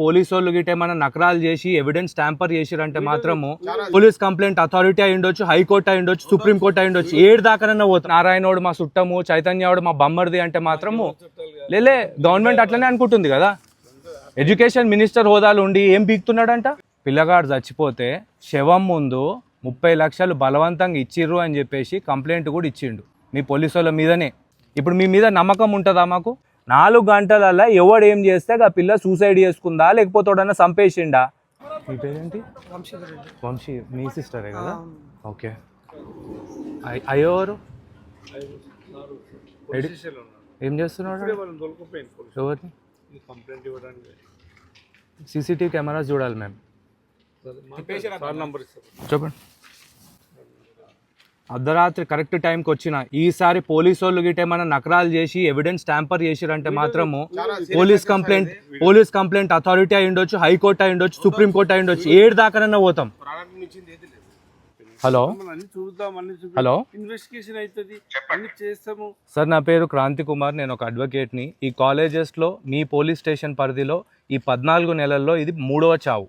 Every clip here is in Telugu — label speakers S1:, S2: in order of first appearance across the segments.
S1: పోలీసు వాళ్ళు గిట్ట ఏమైనా నకరాలు చేసి ఎవిడెన్స్ ట్యాంపర్ చేసిరంటే మాత్రము పోలీస్ కంప్లైంట్ అథారిటీ అయి ఉండొచ్చు హైకోర్టు అయి ఉండొచ్చు సుప్రీం కోర్టు అయి ఉండొచ్చు. ఏడు దాకానన్నా పోతుంది నారాయణోడు మా సుట్టము చైతన్యవాడు మా బమ్మడిది అంటే మాత్రము లేలే గవర్నమెంట్ అట్లనే అనుకుంటుంది కదా. ఎడ్యుకేషన్ మినిస్టర్ హోదాలు ఉండి ఏం పీకుతున్నాడంట పిల్లగాడు చచ్చిపోతే శవం ముందు ముప్పై లక్షలు బలవంతంగా ఇచ్చిర్రు అని చెప్పేసి కంప్లైంట్ కూడా ఇచ్చిండు మీ పోలీసు వాళ్ళ మీదనే. ఇప్పుడు మీ మీద నమ్మకం ఉంటుందా మాకు? నాలుగు గంటలల్లా ఎవడు ఏం చేస్తే ఆ పిల్ల సూసైడ్ చేసుకుందా? లేకపోతే ఎవడన్నా చంపేసిండా? మీ పేరేంటి? వంశీ మీ సిస్టరే కదా? ఓకే. అయ్- అయ్యోరు ఎడి- ఏం చేస్తున్నాడు? ఎవరిని?
S2: కంప్లైంట్ ఇవ్వడానికి.
S1: సీసీటీవీ కెమెరాస్ చూడాలి మేము
S2: సార్ నంబర్ ఇస్తారు
S1: చెప్పండి. అర్ధరాత్రి కరెక్ట్ టైంకి వచ్చిన ఈసారి పోలీసు వాళ్ళు గిట్ట ఏమైనా నకరాలు చేసి ఎవిడెన్స్ ట్యాంపర్ చేసిరంటే మాత్రము police complaint police complaint authority అయి ఉండొచ్చు హైకోర్టు అయి ఉండొచ్చు సుప్రీం కోర్టు అయి ఉండొచ్చు. ఏడు దాకానన్నా పోతాం. హలో? హలో?
S2: ఇన్వెస్టిగేషన్ అవుతుంది చేస్తాము.
S1: సార్ నా పేరు క్రాంతి కుమార్ నేను ఒక అడ్వకేట్ని. ఈ కాలేజెస్లో మీ పోలీస్ స్టేషన్ పరిధిలో ఈ పద్నాలుగు నెలల్లో ఇది మూడవ చావు.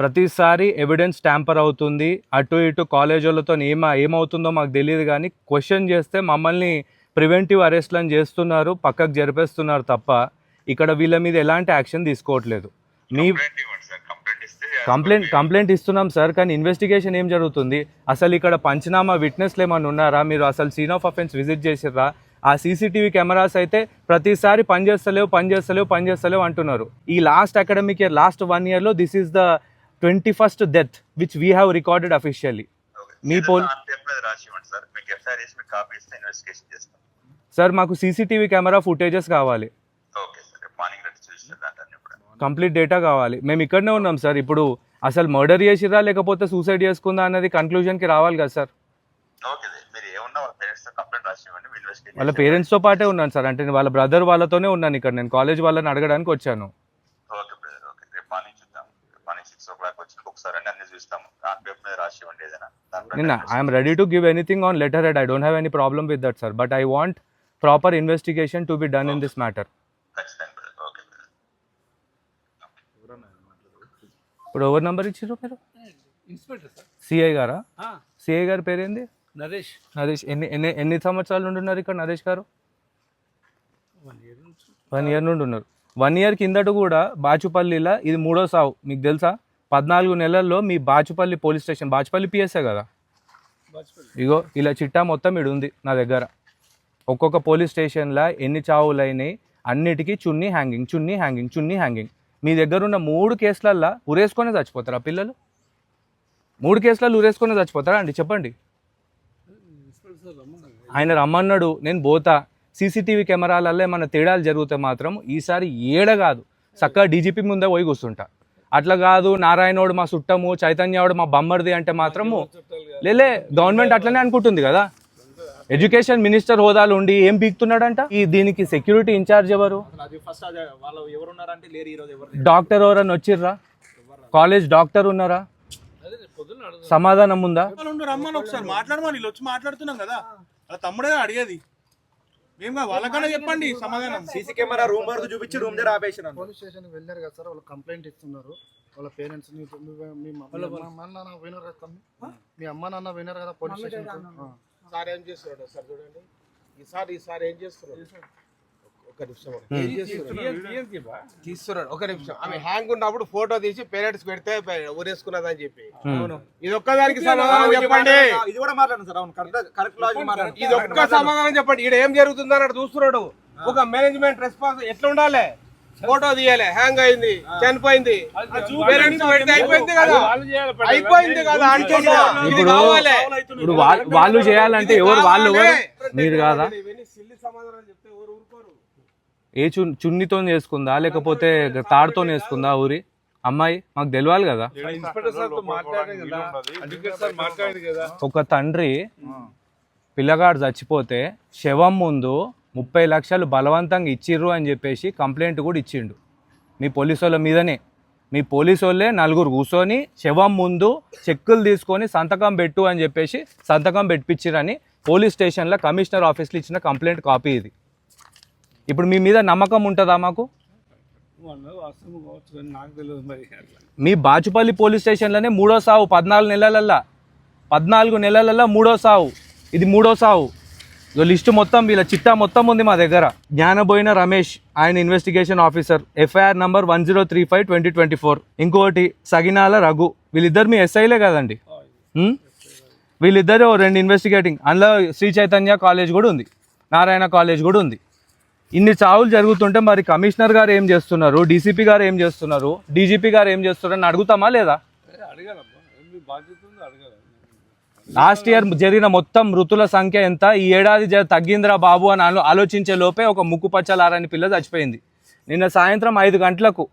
S1: ప్రతిసారి ఎవిడెన్స్ ట్యాంపర్ అవుతుంది. అటు ఇటు కాలేజ్ వాళ్ళతో ఏమ ఏమవుతుందో మాకు తెలియదు కానీ క్వశ్చన్ చేస్తే మమ్మల్ని ప్రివెంటివ్ అరెస్ట్లను చేస్తున్నారు పక్కకు జరిపేస్తున్నారు తప్ప ఇక్కడ వీళ్ళ మీద ఎలాంటి యాక్షన్ తీసుకోవట్లేదు. మీ
S3: కంప్లైంట్ కంప్లైంట్
S1: ఇస్తున్నాం సార్ కానీ ఇన్వెస్టిగేషన్ ఏం జరుగుతుంది? అసలు ఇక్కడ పంచనామా విట్నెస్లు ఏమైనా ఉన్నారా? మీరు అసలు సీన్ ఆఫ్ అఫెన్స్ విజిట్ చేసిర్రా? ఆ సీసీటీవీ కెమెరాస్ అయితే ప్రతిసారి పనిచేస్తలేవు పనిచేస్తలేవు పనిచేస్తలేవు అంటున్నారు. ఈ last academic year last one ఇయర్లో this is the twenty first death which we have recorded officially మీ పోల్-
S3: సార్. మీకు
S1: సీసీటీవీ కెమెరా ఫుటేజెస్ కావాలి. కంప్లీట్ డేటా కావాలి. మేము ఇక్కడనే ఉన్నాం సార్. ఇప్పుడు అసలు మర్డర్ చేసిరా లేకపోతే సూసైడ్ చేసుకుందా అన్నది కన్క్లూజన్కి రావాలి కదా సార్.
S3: వాళ్ళ
S1: పేరెంట్స్తో పాటే ఉన్నాను సార్. అంటే వాళ్ళ బ్రదర్ వాళ్ళతోనే ఉన్నాను ఇక్కడ. నేను కాలేజ్ వాళ్ళని అడగడానికి వచ్చాను
S3: ఓకే బ్రదర్ ఓకే రేపు మార్నింగ్ చూద్దాం రేపు మార్నింగ్ సిక్స్ ఓ అన్ని చూస్తాము. దాని పేపర్ మీద రాసి
S1: నిన్న I'm ready to give anything on letter head I don't have any problem with that sir but I want proper investigation to be done in this matter ఇప్పుడు ఎవరు నెంబర్ ఇచ్చారు మీరు?
S2: Inspector sir.
S1: సిఐ గారా? సిఐ గారి పేరేంది?
S2: నరేష్.
S1: నరేష్. ఎన్ని ఎన్ని ఎన్ని సంవత్సరాల నుండి ఉన్నారు ఇక్కడ నరేష్ గారు?
S2: వన్ ఇయర్ నుంచి.
S1: వన్ ఇయర్ నుండి ఉన్నారు. వన్ ఇయర్ కిందట కూడా బాచుపల్లిలో ఇది మూడో సావు. మీకు తెలుసా? పద్నాలుగు నెలల్లో మీ బాచుపల్లి పోలీస్ స్టేషన్ బాచుపల్లి పిఎస్ఏ కదా? ఇగో ఇలా చిట్టా మొత్తం ఇడు ఉంది నా దగ్గర. ఒక్కొక్క పోలీస్ స్టేషన్లో ఎన్ని చావులు అయినాయి అన్నిటికీ chunni hanging chunni hanging chunni hanging. మీ దగ్గర ఉన్న మూడు కేసులల్లో ఉరేసుకొని చచ్చిపోతారా పిల్లలు? మూడు కేసులలో ఉరేసుకొని చచ్చిపోతారా అండి? చెప్పండి. ఆయన రమ్మన్నాడు నేను పోతా. సీసీటీవీ కెమెరాలలో ఏమైనా తేడాలు జరిగితే మాత్రం ఈసారి ఏడ కాదు. చక్కగా డీజీపీ ముందే పోయి కూర్చుంటా. అట్లా కాదు నారాయణోడు మా సుట్టము చైతన్యవాడు మా బమ్మడిది అంటే మాత్రము లేలే గవర్నమెంట్ అట్లనే అనుకుంటుంది కదా. ఎడ్యుకేషన్ మినిస్టర్ హోదాలు ఉండి ఏం పీకుతున్నాడంట? ఈ దీనికి సెక్యూరిటీ ఇన్ఛార్జ్ ఎవరు?
S4: అది ఫస్ట్ అది వాళ్ళు ఎవరు ఉన్నారంటే లేరు ఈరోజు ఎవరు
S1: డాక్టర్ ఎవరన్నా వచ్చిర్రా? కాలేజ్ డాక్టర్ ఉన్నారా? సమాధానం ఉందా?
S5: మాట్లాడమని వచ్చి మాట్లాడుతున్నాం కదా. తమ్ముడే అడిగేది. వాళ్ళకన్నా చెప్పండి సమాధానం.
S4: సీసీ కెమెరా రూమ్ వరకు చూపించి రూమ్ దగ్గర ఆపేసిన
S6: పోలీస్ స్టేషన్కి వెళ్ళారు కదా సార్ వాళ్ళు కంప్లైంట్ ఇస్తున్నారు. వాళ్ళ పేరెంట్స్ మీ మీ అమ్మ నాన్న వినరు కదా? మీ అమ్మ నాన్న వినరు కదా పోలీస్ స్టేషన్
S5: సార్ ఏం చేస్తున్నాడు సార్ చూడండి. ఈసారి ఈసారి ఏం చేస్తున్నాడు? ఒక నిమిషం తీస్తున్నాడు ఒక నిమిషం. ఆమె హ్యాంగ్ ఉన్నప్పుడు ఫోటో తీసి పేరెంట్స్ పెడితే ఊరేసుకున్నదని చెప్పి. ఇది ఒక్కదానికి సమాధానం చెప్పండి.
S4: ఇది కూడా మాట్లాడండి సార్. అవును కరెక్ట్ కరెక్ట్ లాజిక్ మాట్లాడండి.
S5: ఇది ఒక్క సమాధానం చెప్పండి. ఇక్కడ ఏం జరుగుతుందో అన్నట్టు చూస్తున్నాడు ఒక మేనేజ్మెంట్ రెస్పాన్స్ ఎట్లా ఉండాలి? ఫోటో తీయాలి. హ్యాంగ్ అయింది చనిపోయింది. అయిపోయింది కదా. అయిపోయింది కదా అంటున్నా. ఇది
S1: ఇప్పుడు
S5: కావాలి.
S1: ఇప్పుడు వాళ్ళు చేయాలంటే ఎవరు వాళ్ళు ఎవరు? మీరు కాదా?
S5: సమాధానం
S1: ఏ చు చున్నితో చేసుకుందా? లేకపోతే తాడుతో వేసుకుందా ఊరి? అమ్మాయి మాకు తెలియాలి కదా.
S2: ఇన్స్పెక్టర్ సార్తో మాట్లాడారు కదా. అడ్వకేట్ సార్ మాట్లాడారు కదా.
S1: ఒక తండ్రి పిల్లగాడు చచ్చిపోతే శవం ముందు ముప్పై లక్షలు బలవంతంగా ఇచ్చిర్రు అని చెప్పేసి కంప్లైంట్ కూడా ఇచ్చిండు. మీ పోలీసు వాళ్ళ మీదనే. మీ పోలీసు వాళ్ళే నలుగురు కూర్చొని శవం ముందు చెక్కులు తీసుకొని సంతకం పెట్టు అని చెప్పేసి సంతకం పెట్టించిరని పోలీస్ స్టేషన్లో కమిషనర్ ఆఫీస్లో ఇచ్చిన కంప్లైంట్ కాపీ ఇది. ఇప్పుడు మీ మీద నమ్మకం ఉంటుందా మాకు? మీ బాచుపల్లి పోలీస్ స్టేషన్లోనే మూడో సావు పద్నాలుగు నెలలల్లా. పద్నాలుగు నెలలల్లా మూడో సావు. ఇది మూడో సావు. లిస్టు మొత్తం వీళ్ళ చిట్టా మొత్తం ఉంది మా దగ్గర. జ్ఞానబోయిన రమేష్ ఆయన investigation officer FIR number one zero three five twenty twenty four ఇంకోటి సగినాల రఘు. వీళ్ళిద్దరు మీ ఎస్ఐలే కదండి? వీళ్ళిద్దరు రెండు ఇన్వెస్టిగేటింగ్ అందులో శ్రీ చైతన్య కాలేజ్ కూడా ఉంది. నారాయణ కాలేజ్ కూడా ఉంది. ఇన్ని చావులు జరుగుతుంటే మరి కమిషనర్ గారు ఏం చేస్తున్నారు? డీసీపీ గారు ఏం చేస్తున్నారు? డీజీపీ గారు ఏం చేస్తున్నారు అని అడుగుతామా లేదా? లాస్ట్ ఇయర్ జరిగిన మొత్తం మృతుల సంఖ్య ఎంత? ఈ ఏడాది తగ్గిందిరా బాబు అని ఆలో- ఆలోచించే లోపే ఒక ముక్కు పచ్చలారని పిల్ల చచ్చిపోయింది. నిన్న సాయంత్రం ఐదు గంటలకు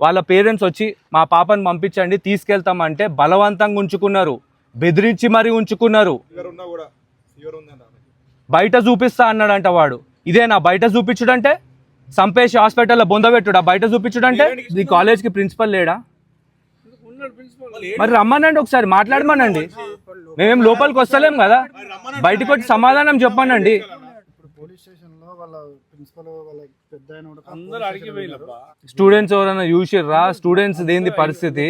S1: వాళ్ళ పేరెంట్స్ వచ్చి మా పాపని పంపించండి తీసుకెళ్తామంటే బలవంతంగా ఉంచుకున్నారు. బెదిరించి మరీ ఉంచుకున్నారు. బయట చూపిస్తా అన్నాడంట వాడు. ఇదేనా బయట చూపించుడంటే? సంపేష్ హాస్పిటల్లో బొందబెట్టుడా బయట చూపించుడంటే? ఈ కాలేజ్కి ప్రిన్సిపల్ లేడా?
S2: ఉన్నాడు ప్రిన్సిపల్
S1: మరి రమ్మనండి ఒకసారి మాట్లాడమనండి. మేమేం లోపలికి వస్తలేం కదా? బయటకు వచ్చి సమాధానం చెప్పానండి స్టూడెంట్స్ ఎవరైనా చూసిర్రా? స్టూడెంట్స్ దేంది పరిస్థితి?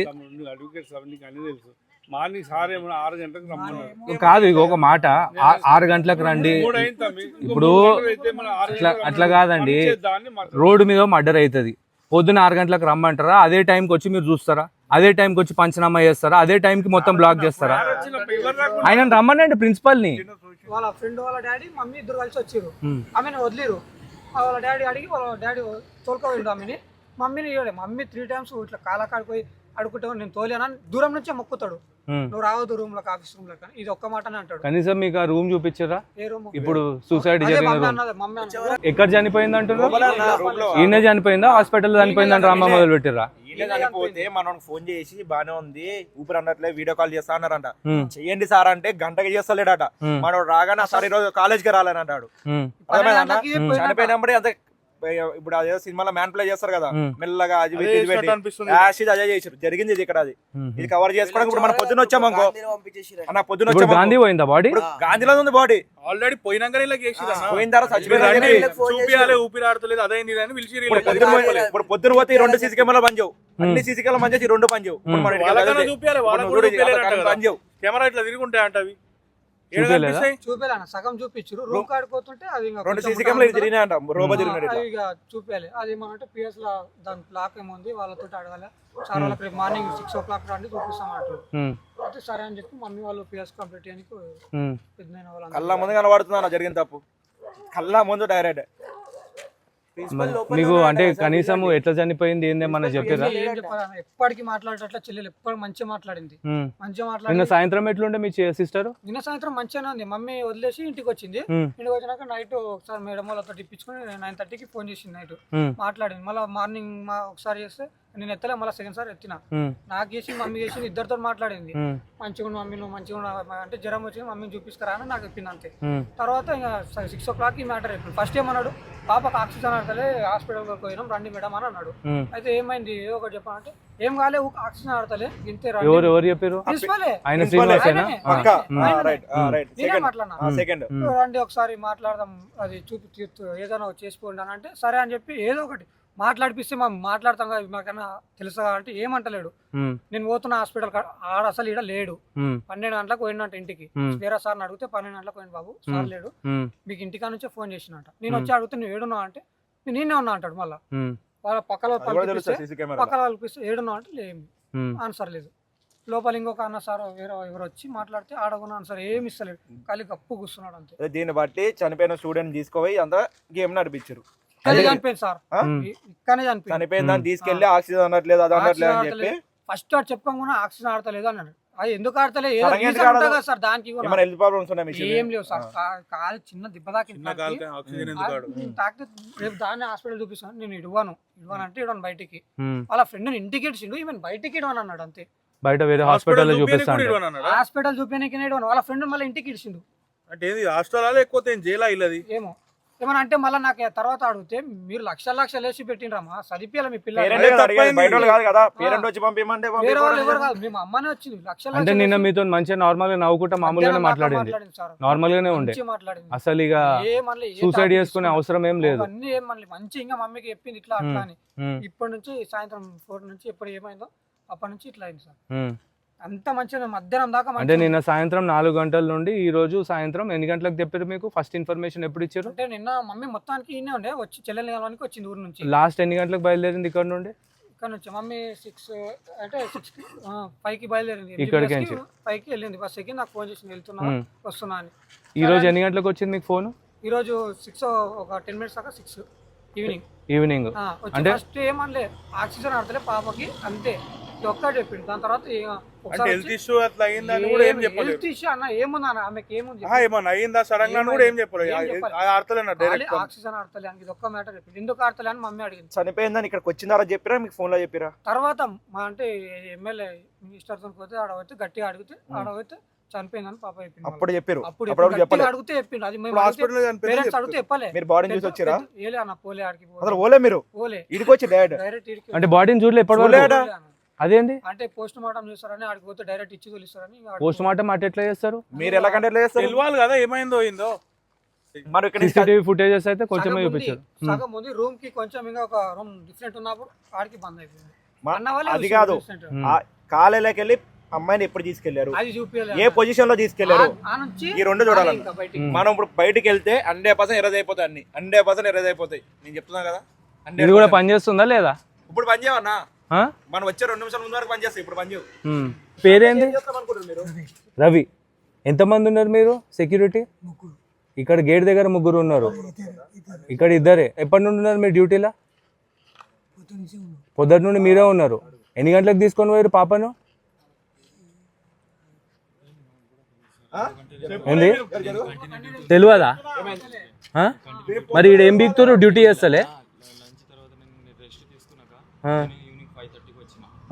S2: మార్నింగ్ సార్ ఏమన్నా ఆరు గంటలకు రమ్మన్నారు.
S1: కాదు ఇక ఒక మాట. ఆ- ఆరు గంటలకు రండి. ఇప్పుడు అట్లా అట్లా. కాదండి. రోడ్డు మీద మర్డర్ అవుతుంది పొద్దున ఆరు గంటలకు రమ్మంటారా? అదే టైంకి వచ్చి మీరు చూస్తారా? అదే టైంకి వచ్చి పంచనామా చేస్తారా? అదే టైంకి మొత్తం బ్లాక్ చేస్తారా? ఆయన రమ్మనండి ప్రిన్సిపల్ని.
S7: వాళ్ళ ఫ్రెండ్ వాళ్ళ డాడీ మమ్మీ ఇద్దరు కలిసి వచ్చిర్రు.
S1: Hmm.
S7: ఆమెను వదిలేరు వాళ్ళ డాడీ అడిగి వాళ్ళ డాడీ తోలుకోపోయిండు ఆమెని. మమ్మీని ఇవ్వలే మమ్మీ త్రీ టైమ్స్ ఇట్లా కాలకాడికి పోయి అడుగుతావు నేను తోలేనని దూరం నుంచే మొక్కుతాడు. నువ్వు రావద్దు రూమ్లోకి ఆఫీస్ రూమ్లోకి ఇది ఒక్క మాటనే అంటాడు.
S1: కనీసం మీకు ఆ రూమ్ చూపించరా? ఇప్పుడు సూసైడ్ జరిగిన ఎక్కడ చనిపోయింది అంటున్నారు
S4: రూమ్లో
S1: ఈయన చనిపోయిందా? హాస్పిటల్ చనిపోయిందని రామ్మ మొదలు పెట్టిర్రా?
S4: ఈయన చనిపోతే మనం ఫోన్ చేసి బానే ఉంది ఊపిరి అన్నట్లే వీడియో కాల్ చేస్తా అన్నారంట.
S1: ఉమ్,
S4: చెయ్యండి సార్ అంటే గంటకి చేస్తలేడట. మనోడు రాగానే సార్ ఈరోజు కాలేజ్కి రాలని అంటాడు.
S1: ఉమ్,
S7: పన్నెండు
S4: అర్థమైందా?
S7: గంటలకి
S1: ఉమ్.
S7: పోయినాక
S4: చనిపోయినప్పుడే అంతే ఇప్పుడు అదే సినిమాలో మ్యాన్ ప్లే చేస్తారు కదా. మెల్లగా అది ఇది. యాష్ అదే చేసారు జరిగింది ఇది ఇక్కడ అది. ఇది కవర్ చేసుకోవడానికి ఇప్పుడు మన పొద్దున వచ్చాము అనుకో. అన్న పొద్దున వచ్చాము
S1: గాంధీ పోయిందా బాడీ?
S4: ఇప్పుడు గాంధీలో ఉంది బాడీ.
S2: ఆల్రెడీ చేసిరా
S4: పోయిన తర్వాత చచ్చిపోయిన
S2: చూపియాలి ఊపిరి ఆడతలేదు అదైంది అని పిలిచి
S4: ఇప్పుడు పొద్దున పోయి- ఇప్పుడు పొద్దున పోతే ఈ రెండు సీసీ కెమెరాలు పనిచేవు అన్ని సీసీ కెమెరాలు పనిచేసి రెండు పనిచేవు
S2: కెమెరా ఇట్లా తిరిగి ఉంటాయి అంట అవి.
S7: చూపేయాలి సగం చూపించారు. రూమ్ కాడికి పోతుంటే అది ఇంకా
S4: రెండు సీసీ కెమెరాలు రోబో తిరిగినాడు.
S7: ఇక చూపించాలి అది ఏమంటే పిఎస్లో దాని బ్లాక్ ఏముంది వాళ్ళతో అడగాలి. సార్ వాళ్ళకి రేపు మార్నింగ్ సిక్స్ ఓ క్లాక్ రండి చూపిస్తామంటారు
S1: ఉమ్,
S7: అయితే సరే అని చెప్పి మమ్మీ వాళ్ళు పిఎస్ కంప్లీట్ చేయడానికి. పెద్ద
S4: కళ్ళ ముందు కనబడుతుంది అన్న జరిగిన తప్పు? కళ్ళ ముందు డైరెక్ట్
S1: మీకు అంటే కనీసం ఎట్లా చనిపోయింది ఏందేమన్నా చెప్పారా
S7: ఎప్పటికీ మాట్లాడేటట్ల చెల్లెలు ఎప్పుడు మంచిగా మాట్లాడింది. మంచిగా
S1: నిన్న
S7: మాట్లాడింది.
S1: సాయంత్రం ఎట్లుండే మీ సిస్టర్?
S7: నిన్న సాయంత్రం మంచిగానే ఉంది. మమ్మీ వదిలేసి ఇంటికి వచ్చింది. ఇంటికి వచ్చినాక నైట్ ఒకసారి మేడం వాళ్ళతో ఇప్పించుకొని నైన్ థర్టీకి ఫోన్ చేసింది నైట్ మాట్లాడింది. మళ్ళీ మార్నింగ్ మా ఒకసారి చేస్తే నేను ఎత్తలే మళ్ళీ సెకండ్ సార్ ఎత్తిన. నాకు చేసి మమ్మీ చేసి ఇద్దరితో మాట్లాడింది. మంచిగా మమ్మీ నువ్వు మంచిగా అంటే జ్వరం వచ్చింది మమ్మీని చూపిస్తారా అని నాకు చెప్పింది అంతే. తర్వాత ఇంకా సిక్స్ ఓ క్లాక్ ఈ మ్యాటర్ అయిపోయింది. ఫస్ట్ ఏమన్నాడు? పాపకు ఆక్సిజన్ ఆడతలే హాస్పిటల్కి పోయినాం రండి మేడం అని అన్నాడు. అయితే ఏమైంది? ఏదో ఒకటి చెప్పాలంటే ఏం కాలే ఆక్సిజన్ ఆడతలే ఇంతే రండి.
S1: ఎవరు ఎవరు చెప్పారు?
S7: నేనే మాట్లాడినా?
S4: సెకండ్
S7: రండి ఒకసారి మాట్లాడదాం అది చూపి ఏదైనా చేసుకోండి అని అంటే సరే అని చెప్పి ఏదో ఒకటి మాట్లాడిపిస్తే మేము మాట్లాడతాం కదా మాకన్నా తెలుసా అంటే ఏమంటలేడు. నేను పోతున్న హాస్పిటల్ ఆడ అసలు ఈడ లేడు. పన్నెండు గంటలకు పోయినంట ఇంటికి. వేరే సార్ని అడిగితే పన్నెండు గంటలకు పోయింది బాబు సార్ లేడు. మీకు ఇంటికా నుంచే ఫోన్ చేసినట్ట నేను వచ్చి అడిగితే నువ్వు ఏడున్నావు అంటే నేను నేనే ఉన్నా అంటాడు మళ్ళీ. వాళ్ళ పక్కల పక్కన పంపిస్తే ఏడున్నావు అంటే లేము ఆన్సర్ లేదు. లోపల ఇంకొక అన్న సార్ వేరే ఎవరు వచ్చి మాట్లాడితే ఆడకున్న ఆన్సర్ ఏమి ఇస్తలేడు. ఖాళీ కప్పు కూర్చున్నాడు అంతే.
S4: దీన్ని బట్టి చనిపోయిన స్టూడెంట్ తీసుకుపోయి అంతా గేమ్ నడిపించారు.
S7: చనిపోయింది సార్. ఇక్కడనే చనిపోయింది.
S4: చనిపోయిన దాన్ని తీసుకెళ్ళి ఆక్సిజన్ అనట్లేదు అది అనట్లేదు అని చెప్పి?
S7: ఫస్ట్ వాడు చెప్పకుండా ఆక్సిజన్ ఆడతలేదు అన్నాడు. అది ఎందుకు ఆడతలేదు? సార్? దానికి కూడా.
S4: హెల్త్ ప్రాబ్లమ్స్
S7: ఏం లేవు సార్. కాలు చిన్న దెబ్బ తాకింది? తాకితే రేపు దాన్ని హాస్పిటల్ చూపిస్తాను. నేను ఇవ్వను ఇవ్వను అంటే ఇవ్వను బయటికి వాళ్ళ ఫ్రెండ్ ఇంటికి ఇచ్చిండు ఈవెన్ బయటికి ఇవ్వను అన్నాడు అంతే.
S1: బయట వేరే హాస్పిటల్లో
S2: చూపియనీకి
S1: చూపిస్తా
S2: కూడా
S1: అంటే.
S2: ఇవ్వను అన్నాడా?
S7: హాస్పిటల్ చూపించడానికి ఇవ్వను వాళ్ళ ఫ్రెండ్ మళ్ళీ ఇంటికి ఇచ్చిండు
S2: అంటే ఏంది? హాస్టల్ ఎక్కువ జైలా ఇల్లది
S7: ఏమో. ఏమన్నా అంటే మళ్ళీ నాకు తర్వాత అడిగితే మీరు లక్షల లక్షలు వేసి పెట్టిండ్రమ్మా చదివియాలి మీ పిల్లలు
S4: పేరెంట్ కదా పేరెంట్ వచ్చి
S7: మేము అమ్మనే వచ్చింది. లక్షల
S1: అంటే నిన్న మీతో మంచిగా నార్మల్గా నవ్వుకుంటా మామూలుగానే మాట్లాడింది. నార్మల్ గానే ఉండే. అసలు ఇక
S7: ఏ
S1: సూసైడ్ చేసుకునే అవసరం ఏం లేదు.
S7: అవన్నీ ఏమనలే మంచి ఇంకా మమ్మీకి చెప్పింది ఇట్లా అట్లా అని. ఇప్పటి నుంచి సాయంత్రం ఫోర్ నుంచి ఎప్పుడు ఏమైందో అప్పటి నుంచి ఇట్లా అయింది సార్. అంత మంచిగా మధ్యాహ్నం దాకా
S1: అంటే నిన్న సాయంత్రం నాలుగు గంటల నుండి ఈ రోజు సాయంత్రం ఎన్ని గంటలకు చెప్పారు మీకు? ఫస్ట్ ఇన్ఫర్మేషన్ ఎప్పుడు ఇచ్చారు?
S7: అంటే నిన్న మమ్మీ మొత్తానికి ఈయనే ఉండే. వచ్చి చెల్లెల్ని కలవడానికి వచ్చింది ఊరు నుంచి.
S1: లాస్ట్ ఎన్ని గంటలకు బయలుదేరింది ఇక్కడ నుండి?
S7: ఇక్కడ నుంచి మమ్మీ సిక్స్ అంటే సిక్స్ ఫైవ్కి బయలుదేరింది.
S1: ఇక్కడికి నుంచి.
S7: ఫైవ్కి వెళ్ళింది. బస్ ఎక్కి నాకు ఫోన్ చేసి వెళ్తున్నా
S1: ఉమ్.
S7: వస్తున్నా అని.
S1: ఈ రోజు ఎన్ని గంటలకు వచ్చింది మీకు ఫోన్
S7: ఈ రోజు సిక్స్ ఒక టెన్ మినిట్స్ దాకా సిక్స్ ఈవినింగ్
S1: ఈవినింగ్ అంటే-
S7: ఫస్ట్ ఏమనలే ఆక్సిజన్ ఆడతలే పాపకి అంతే. ఇది ఒక్కటి చెప్పిండు. దాని తర్వాత
S2: అంటే హెల్త్ ఇష్యూ అట్లా అయిందని కూడా ఏం చెప్పలేదు.
S7: హెల్త్ ఇష్యూ అన్న ఏముంది అన్న? ఆమెకి ఏముంది
S2: ఏమన్నా అయిందా సడన్గా కూడా ఏం చెప్పలేదు. ఆడతలేనా డైరెక్ట్
S7: ఆక్సిజన్ ఆడతలే అని ఇది ఒక్క మ్యాటర్ చెప్పింది ఎందుకు ఆడతలే అని మమ్మీ అడిగింది.
S4: చనిపోయిందని ఇక్కడికి వచ్చిన తర్వాత చెప్పిరా? మీకు ఫోన్లో చెప్పిరా?
S7: తర్వాత మా అంటే ఎమ్మెల్యే మినిస్టర్తో పోతే ఆడ పోతే గట్టిగా అడిగితే ఆడ పోతే చనిపోయిందని పాప చెప్పింది
S4: అప్పుడు చెప్పారు
S7: అప్పుడు
S4: చెప్పలేదు
S7: అడిగితే చెప్పిండు. అది మేము
S2: హాస్పిటల్
S7: పేరెంట్స్ అడిగితే చెప్పలే.
S4: మీరు బాడీని చూసి వచ్చిరా
S7: ఏలే అన్న పోలే ఆడికి పోలే.
S4: అసలు ఓలే మీరు?
S7: పోలే.
S4: ఇడికి వచ్చి డాడ్.
S7: డైరెక్ట్ ఇడికి
S1: అంటే బాడీని చూడలే ఎప్పటి వరకు. అదేంది?
S7: అంటే పోస్ట్ మార్టం చేస్తారని ఆడికి పోతే డైరెక్ట్ ఇచ్చి తోలిస్తారని
S1: పోస్ట్ మార్టం అట్ ఎట్లా చేస్తారు?
S4: మీరు ఎలా కంటే చేస్తారు?
S2: తెలియాలి కదా ఏమైందో అయిందో
S4: మరి ఇక్కడ
S1: సీసీటీవీ ఫుటేజెస్ అయితే
S7: ఉంది.
S1: చూపించారు.
S7: సగం ఉంది రూమ్కి కొంచెం ఇంకా ఒక రూమ్ డిఫరెంట్ ఉన్నప్పుడు ఆడికి బంద్ అయిపోయింది.
S4: మా-
S7: అన్న వాళ్ళే
S4: అది కాదు. కాలేలోకి వెళ్ళి అమ్మాయిని ఎప్పుడు
S7: తీసుకెళ్ళారు?
S4: ఏ పొజిషన్లో తీసుకెళ్ళారు?
S7: ఆ- ఆ నుంచి
S4: ఈ రెండు చూడాలి. మనం ఇప్పుడు బయటికి వెళ్తే హండ్రెడ్ పర్సెంట్ ఎరేజ్ అయిపోతాయి అన్ని. హండ్రెడ్ పర్సెంట్ ఎరేజ్ అయిపోతాయి. నేను చెప్తున్నా కదా? 100%
S1: ఇది కూడా పనిచేస్తుందా లేదా?
S4: ఇప్పుడు పని చేయవన్నా? మనం వచ్చే రెండు నిమిషాల ముందు వరకు పని చేస్తాయి ఇప్పుడు పని చేయవు.
S1: ఉమ్. పేరేంది? రవి. ఎంతమంది ఉన్నారు మీరు? సెక్యూరిటీ? ఇక్కడ గేట్ దగ్గర ముగ్గురు ఉన్నారు. ఇక్కడ ఇద్దరే. ఎప్పటి నుండి ఉన్నారు మీరు డ్యూటీలో? పొద్దుటి నుండి మీరే ఉన్నారు. ఎన్ని గంటలకు తీసుకొని పోయారు పాపను? ఏంది? తెలియదా? మరి ఈడ ఏం బీక్తారు డ్యూటీ చేస్తలే.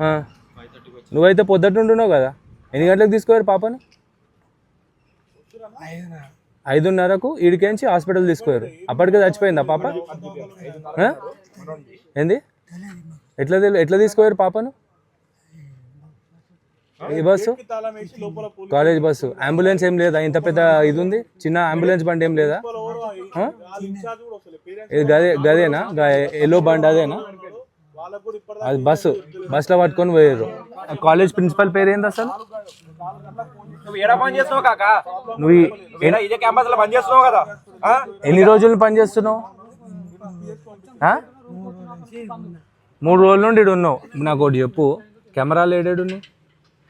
S1: నువ్వైతే పొద్దుటి కదా? ఎన్ని గంటలకు తీసుకోవారు పాపను? ఐదున్నరకు ఈడికేంచి హాస్పిటల్ తీసుకోరు అప్పటికే చచ్చిపోయిందా పాప? ఏంది? ఎట్లా తెలు- ఎట్లా తీసుకోయారు పాపను? ఈ బస్సు? College bus. అంబులెన్స్ ఏం లేదా? ఇంత పెద్ద ఇది ఉంది? చిన్న అంబులెన్స్ బండి ఏం లేదా? ఇది గదే గదేనా? ఎల్లో బండి అదేనా? అది బస్సు బస్సులో పట్టుకొని పోయారు కాలేజ్ ప్రిన్సిపల్ పేరు ఏంది అసలు?
S4: నువ్వు ఇదే క్యాంపస్లో పని చేస్తున్నావు కదా? ఆ?
S1: ఎన్ని రోజులు పని చేస్తున్నావు? ఆ? మూడు రోజుల నుండి ఉన్నావు. నాకు ఒకటి చెప్పు. కెమెరాలు ఏడాడు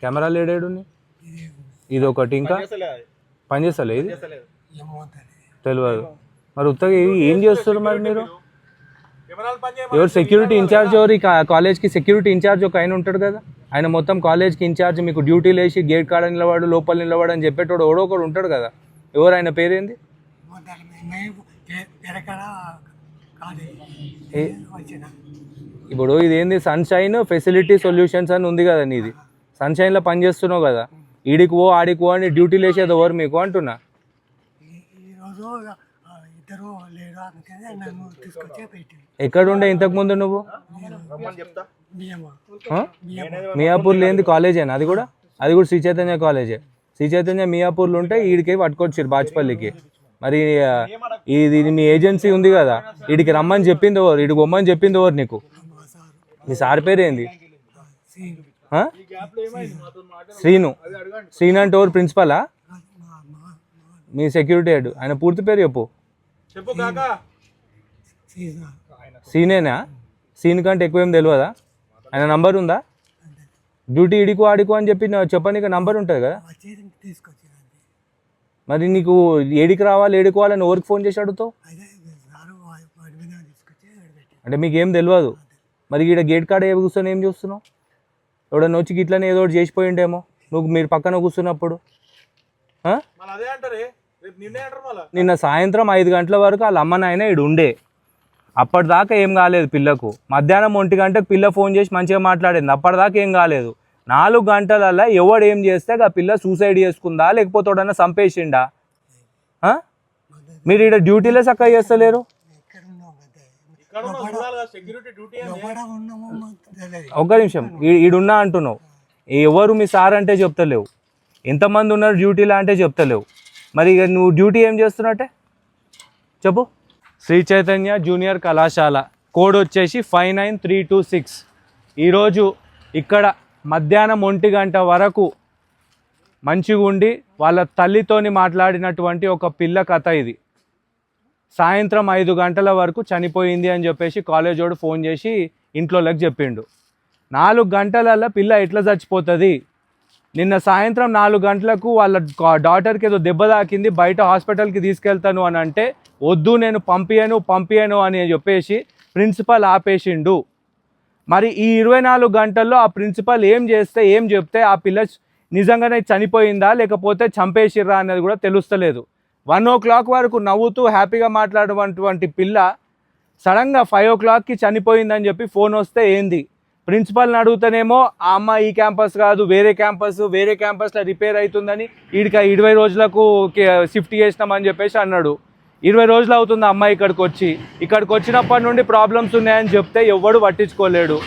S1: కెమెరాలు ఏడాడు ఇది ఒకటి ఇంకా? పని చేస్తలే ఇది? తెలియదు. మరి ఉత్తగా ఏ- చేస్తారు మరి మీరు? ఎవరు సెక్యూరిటీ ఇన్ఛార్జ్ ఎవరు కాలేజ్కి సెక్యూరిటీ ఇన్ఛార్జ్ ఒక ఆయన ఉంటాడు కదా? ఆయన మొత్తం కాలేజ్కి ఇన్ఛార్జ్ మీకు డ్యూటీలు వేసి గేట్ కాడ నిలవాడు లోపల నిలవాడు అని చెప్పేటోడు ఎవడో ఒకడు ఉంటాడు కదా? ఎవరు ఆయన పేరేంది? ఇప్పుడు ఇదేంది? సన్షైన్ ఫెసిలిటీ సొల్యూషన్స్ అని ఉంది కదా నీది. సన్షైన్లో పని చేస్తున్నావు కదా? ఈడికి పో ఆడికి పో అని డ్యూటీలు వేసేది ఎవరు మీకు అంటున్నా?
S8: ఇద్దరు లేరు అందుకని నన్ను తీసుకొచ్చే పెట్టి
S1: ఎక్కడ ఉండే ఇంతకు ముందు నువ్వు? మియాపూర్లో ఏంది కాలేజేనా? అది కూడా? అది కూడా శ్రీ చైతన్య కాలేజే. శ్రీ చైతన్య మియాపూర్లో ఉంటే ఈడికి పట్టుకొచ్చారు బాచ్పల్లికి. మరి ఇది మీ ఏజెన్సీ ఉంది కదా వీడికి రమ్మని చెప్పింది ఎవరు? వీడికి పొమ్మని చెప్పింది ఎవరు నీకు?
S8: మా సారు
S1: మీ సార్ పేరు ఏంది
S8: సీన్
S1: ఆ? శ్రీను. శ్రీను అంటే ఎవరు? ప్రిన్సిపలా?
S8: మీ
S1: సెక్యూరిటీ హెడ్ ఆయన పూర్తి పేరు చెప్పు.
S2: చెప్పు కాకా.
S1: సీనేనా? సీన్ కంటే ఎక్కువ ఏం తెలియదా ఆయన నంబర్ ఉందా? డ్యూటీ ఇడికో ఆడికో అని చెప్పి నా- చెప్పనీకి నంబర్ ఉంటుంది కదా? మరి నీకు ఏడికి రావాలి ఏడుకోవాలని ఎవరికి ఫోన్ చేసి అడుగుతావు? అంటే మీకు ఏం తెలియదు మరి ఈడ గేట్ కాడ ఏ కూర్చొని ఏం చూస్తున్నావు? ఎవడన్నా వచ్చి ఇట్లనే ఏదో ఒకటి చేసిపోయిండేమో. నువ్వు మీరు పక్కన కూర్చున్నప్పుడు.
S2: అదే అంటారే. నిన్న
S1: సాయంత్రం ఐదు గంటల వరకు వాళ్ళ అమ్మ నాయన ఇడు ఉండే. అప్పటిదాకా ఏం కాలేదు పిల్లకు. మధ్యాహ్నం ఒంటి గంటకు పిల్ల ఫోన్ చేసి మంచిగా మాట్లాడింది. అప్పటిదాకా ఏం కాలేదు. నాలుగు గంటలల్లా ఎవడు ఏం చేస్తే ఆ పిల్ల సూసైడ్ చేసుకుందా లేకపోతే ఎవడన్నా చంపేసిండా? మీరు ఇక్కడ డ్యూటీలో చక్కగా చేస్తలేరు? ఒక్క నిమిషం. ఈడున్నా అంటున్నావు. ఎవరు మీ సార్ అంటే చెప్తలేవు. ఎంతమంది ఉన్నారు డ్యూటీలో అంటే చెప్తలేవు. మరి ఇక నువ్వు డ్యూటీ ఏం చేస్తున్నట్టే చెప్పు. శ్రీ చైతన్య జూనియర్ కళాశాల. కోడ్ వచ్చేసి five nine three two six. ఈరోజు ఇక్కడ మధ్యాహ్నం ఒంటి గంట వరకు మంచిగా ఉండి వాళ్ళ తల్లితోని మాట్లాడినటువంటి ఒక పిల్ల కథ ఇది. సాయంత్రం ఐదు గంటల వరకు చనిపోయింది అని చెప్పేసి కాలేజోడు ఫోన్ చేసి ఇంట్లోకి చెప్పిండు. నాలుగు గంటలల్లో పిల్ల ఎట్లా చచ్చిపోతుంది? నిన్న సాయంత్రం నాలుగు గంటలకు వాళ్ళ డాటర్కి ఏదో దెబ్బ తాకింది బయట హాస్పిటల్కి తీసుకెళ్తాను అని అంటే వద్దు నేను పంపియను పంపియను అని చెప్పేసి ప్రిన్సిపల్ ఆపేసిండు. మరి ఈ ఇరవై నాలుగు గంటల్లో ఆ ప్రిన్సిపల్ ఏం చేస్తే ఏం చెప్తే ఆ పిల్ల నిజంగానే చనిపోయిందా లేకపోతే చంపేసిర్రా అనేది కూడా తెలుస్తలేదు. వన్ ఓ క్లాక్ వరకు నవ్వుతూ హ్యాపీగా మాట్లాడేటువంటి పిల్ల సడన్గా ఫైవ్ ఓ క్లాక్కి చనిపోయిందని చెప్పి ఫోన్ వస్తే ఏంది? ప్రిన్సిపల్ని అడుగుతానేమో ఆ అమ్మ ఈ క్యాంపస్ కాదు వేరే క్యాంపస్ వేరే క్యాంపస్లో రిపేర్ అవుతుందని ఈడికి ఇరవై రోజులకు షిఫ్ట్ చేసినామని చెప్పేసి అన్నాడు. ఇరవై రోజులు అవుతుంది ఆ అమ్మాయి ఇక్కడికి వచ్చి ఇక్కడికి వచ్చినప్పటి నుండి ప్రాబ్లమ్స్ ఉన్నాయని చెప్తే ఎవడు పట్టించుకోలేడు.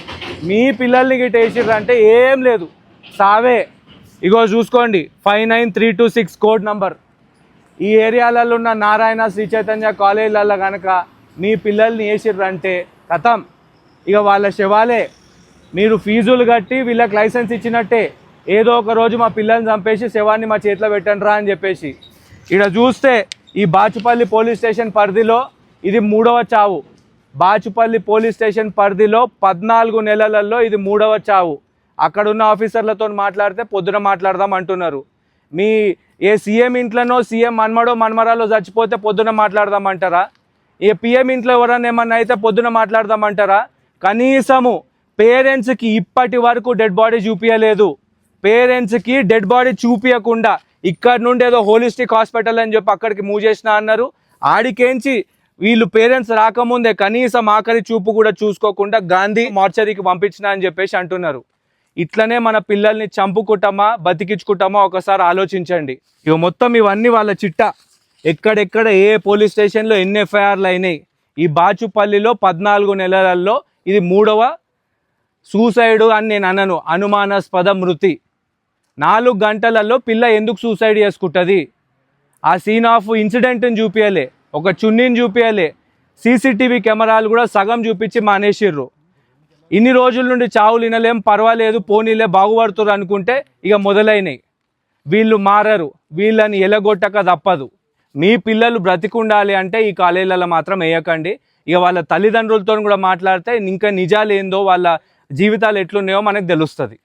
S1: మీ పిల్లల్ని గిట్ వేసిర్రంటే ఏం లేదు. సావే. ఇగో చూసుకోండి five nine three two six code number. ఈ ఏరియాలలో ఉన్న నారాయణ శ్రీ చైతన్య కాలేజీలలో కనుక మీ పిల్లల్ని వేసిర్రంటే కథం ఇక వాళ్ళ శవాలే. మీరు ఫీజులు కట్టి వీళ్ళకి లైసెన్స్ ఇచ్చినట్టే. ఏదో ఒక రోజు మా పిల్లల్ని చంపేసి శవాన్ని మా చేతిలో పెట్టండి రా అని చెప్పేసి. ఇక్కడ చూస్తే ఈ బాచుపల్లి పోలీస్ స్టేషన్ పరిధిలో ఇది మూడవ చావు. బాచుపల్లి పోలీస్ స్టేషన్ పరిధిలో పద్నాలుగు నెలలలో ఇది మూడవ చావు. అక్కడున్న ఆఫీసర్లతో మాట్లాడితే పొద్దున మాట్లాడదాం అంటున్నారు. మీ ఏ సీఎం ఇంట్లోనో సీఎం మన్మడో మన్మరాలో చచ్చిపోతే పొద్దున మాట్లాడదామంటారా ఏ పిఎం ఇంట్లో ఎవరన్నా ఏమన్నా అయితే పొద్దున మాట్లాడదామంటారా కనీసము పేరెంట్స్కి ఇప్పటి వరకు డెడ్ బాడీ చూపించలేదు పేరెంట్స్కి డెడ్ బాడీ చూపించకుండా ఇక్కడ నుండి ఏదో హోలిస్టిక్ హాస్పిటల్ అని చెప్పి అక్కడికి మూవ్ చేసిన అన్నారు. ఆడికేంచి వీళ్ళు పేరెంట్స్ రాకముందే కనీసం ఆఖరి చూపు కూడా చూసుకోకుండా గాంధీ మార్చరీకి పంపించిన అని చెప్పేసి అంటున్నారు. ఇట్లనే మన పిల్లల్ని చంపుకుంటామా బతికించుకుంటామా ఒకసారి ఆలోచించండి. ఇక మొత్తం ఇవన్నీ వాళ్ళ చిట్ట. ఎక్కడెక్కడ ఏ పోలీస్ స్టేషన్లో ఎన్ని ఎఫ్ఐఆర్లు అయినాయి. ఈ బాచుపల్లిలో పద్నాలుగు నెలలలో ఇది మూడవ సూసైడ్ అని నేను అనను. అనుమానాస్పద మృతి. నాలుగు గంటలలో పిల్ల ఎందుకు సూసైడ్ చేసుకుంటుంది? ఆ సీన్ ఆఫ్ ఇన్సిడెంట్ని చూపించలే ఒక చున్నీని చూపించలే సీసీటీవీ కెమెరాలు కూడా సగం చూపించి మానేసిర్రు. ఇన్ని రోజుల నుండి చావులు వినలేం పర్వాలేదు పోనీలే బాగుపడుతురు అనుకుంటే ఇక మొదలైనవి వీళ్ళు మారరు. వీళ్ళని ఎలగొట్టక తప్పదు. మీ పిల్లలు బ్రతికుండాలి అంటే ఈ కాలేజీలలో మాత్రం వేయకండి. ఇక వాళ్ళ తల్లిదండ్రులతో కూడా మాట్లాడితే ఇంకా నిజాలు ఏందో వాళ్ళ జీవితాలు ఎట్లున్నాయో మనకు తెలుస్తుంది.